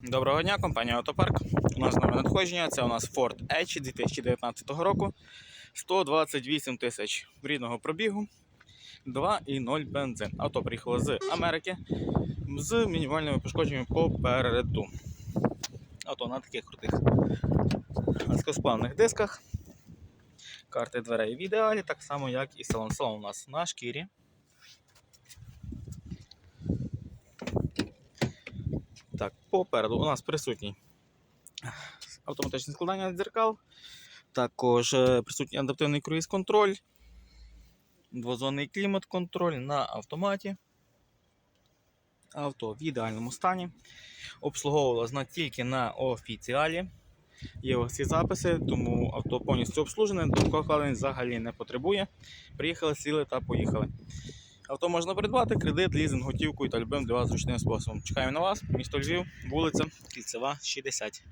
Доброго дня, компанія Автопарк. У нас нове надходження. Це у нас Ford Edge 2019 року. 128 тисяч рідного пробігу. 2,0 бензин. Авто приїхало з Америки з мінімальними пошкодженнями попереду. Авто на таких крутих легкосплавних дисках. Карти дверей в ідеалі, так само, як і салон. Салон у нас на шкірі. Так, попереду у нас присутній автоматичне складання дзеркал, також е, присутній адаптивний круїз-контроль, двозонний клімат-контроль на автоматі. Авто в ідеальному стані. Обслуговувалось на тільки на офіціалі. Є ось ці записи, тому авто повністю обслужене, докладень взагалі не потребує. Приїхали, сіли та поїхали. Авто можна придбати, кредит, лізинг, готівкою та любим для вас зручним способом. Чекаємо на вас, місто Львів, вулиця Кільцева, 60.